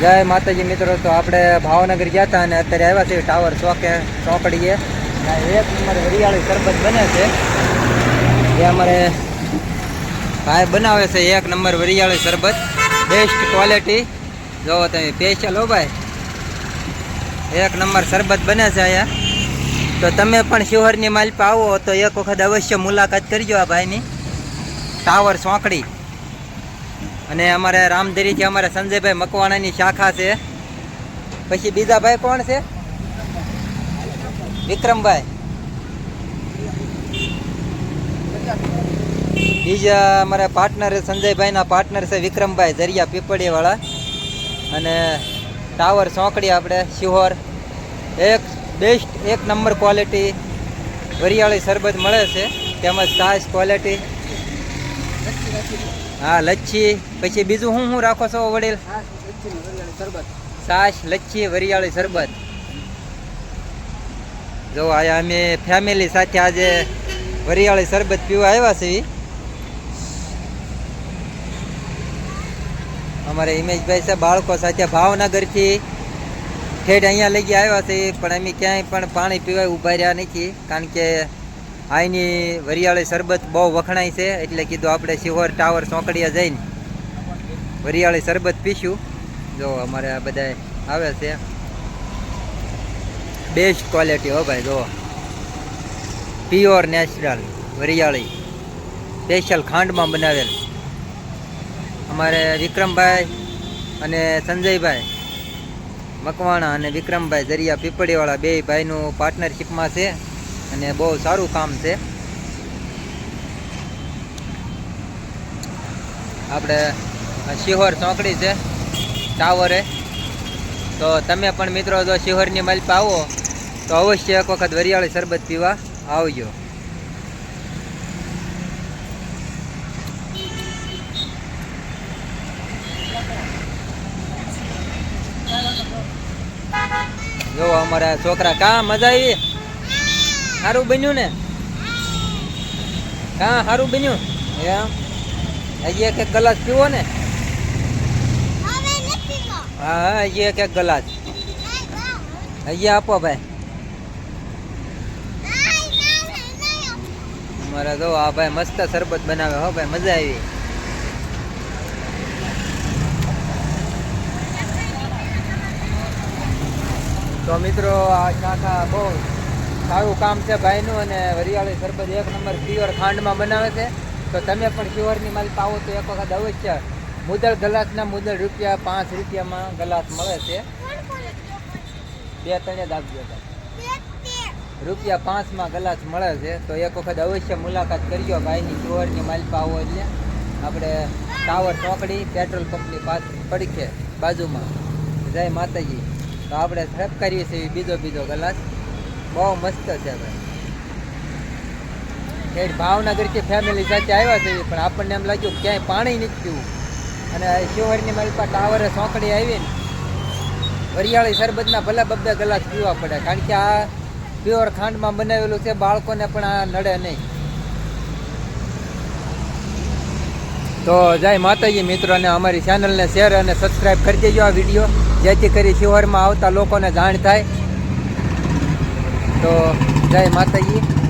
જય માતાજી મિત્રો, તો આપણે ભાવનગર ગયા હતા અને અત્યારે આવ્યા છે ટાવર ચોકે, ચોકડીએ. એક નંબર હરિયાળી શરબત બને છે. એ અમારે ભાઈ બનાવે છે એક નંબર વરિયાળી શરબત બેસ્ટ ક્વોલિટી જોવો તમે સ્પેશિયલ હો ભાઈ. એક નંબર શરબત બને છે અહીંયા. તો તમે પણ શિહોરની માલપા આવો તો એક વખત અવશ્ય મુલાકાત કરજો આ ભાઈની. ટાવર ચોકડી. અને અમારે રામધરીથી અમારે સંજયભાઈ મકવાણાની શાખા છે. પછી બીજા ભાઈ કોણ છે? વિક્રમભાઈ. બીજા અમારા પાર્ટનર સંજયભાઈના પાર્ટનર છે વિક્રમભાઈ, જરિયા પીપળીવાળા. અને ટાવર સોંકડી આપણે, શિહોર. એક બેસ્ટ એક નંબર ક્વોલિટી વરિયાળી શરબત મળે છે. તેમજ સાઇઝ ક્વોલિટી હા, લચ્છી. પછી બીજું શું શું રાખો છો, વડીલ? છાશ લચ્છી, વરિયાળી, શરબત. જો આયા અમે ફેમિલી સાથે આજે વરિયાળી, શરબત પીવા આવ્યા છીએ. અમારે હિમેશભાઈ છે બાળકો સાથે ભાવનગરથી ઠેઠ અહીંયા લઈ ગયા આવ્યા છે પણ અમે ક્યાંય પણ પાણી પીવાય ઊભા રહ્યા નથી, કારણ કે અહીંની વરિયાળી શરબત બહુ વખણાય છે. એટલે કીધું આપણે શિહોર ટાવર ચોકડીએ જઈને વરિયાળી શરબત પીશું. જો અમારે આ બધા આવે છે. બેસ્ટ ક્વોલિટી હો ભાઈ, જો. પ્યોર નેચરલ વરિયાળી. સ્પેશિયલ ખાંડમાં બનાવેલ. અમારે વિક્રમભાઈ અને સંજયભાઈ મકવાણા અને વિક્રમભાઈ જરિયા પીપળીવાળા બે ભાઈનું પાર્ટનરશિપમાં છે. અને બહુ સારું કામ છે. આપણે શિહોર ચોકડી છે, ટાવરે. તો તમે પણ મિત્રો જો શિહોરની માલપા આવો, તો અવશ્ય એક વખત વરિયાળી શરબત પીવા આવજો. જો અમારા છોકરા, કા મજા આવી સારું બન્યું ને? હા સારું બન્યું? એમ? હજી એક એક ગ્લાસ પીવો ને? હા હા હજી એક એક ગ્લાસ. હજી આપો ભાઈ. મારા જો આ ભાઈ મસ્ત શરબત બનાવે હો ભાઈ મજા આવી. તો મિત્રો આ કાકા બહુ સારું કામ છે ભાઈનું અને વરિયાળી શરબત એક નંબર પ્યોર ખાંડમાં બનાવે છે. તો તમે પણ પ્યોરની માલ પાવો તો એક વખત અવશ્ય મુદલ ગલાસના મુદલ રૂપિયા પાંચ રૂપિયામાં ગલાસ મળે છે. બે ત્રણે દાબજો રૂપિયા પાંચમાં ગલાસ મળે છે. તો એક વખત અવશ્ય મુલાકાત કરજો ભાઈની પ્યોરની માલ પાવો એટલે. આપણે ટાવર ચોકડી, પેટ્રોલ પંપની પાસ પડખે, બાજુમાં. જય માતાજી. તો આપણે સર્ફ કરીએ છીએ બીજો બીજો ગલાસ. બહુ મસ્ત છે ભાઈ. ભાવનગરથી ફેમિલી સાથે આવ્યા છે પણ આપણને એમ લાગ્યું ક્યાંય પાણી પીવું અને શિવહરની મારી પાસે ટાવરે સોંકડી આવી ને વરિયાળી શરબતના ભલે બબે ગલાસ પીવા પડે, કારણ કે આ પ્યોર ખાંડમાં બનાવેલું છે, બાળકોને પણ આ નડે નહીં. તો જય માતાજી મિત્રોને અમારી ચેનલને શેર અને સબસ્ક્રાઈબ કરી દેજો આ વીડિયો જેથી કરી શિવહરમાં આવતા લોકોને જાણ થાય. તો જય માતાજી.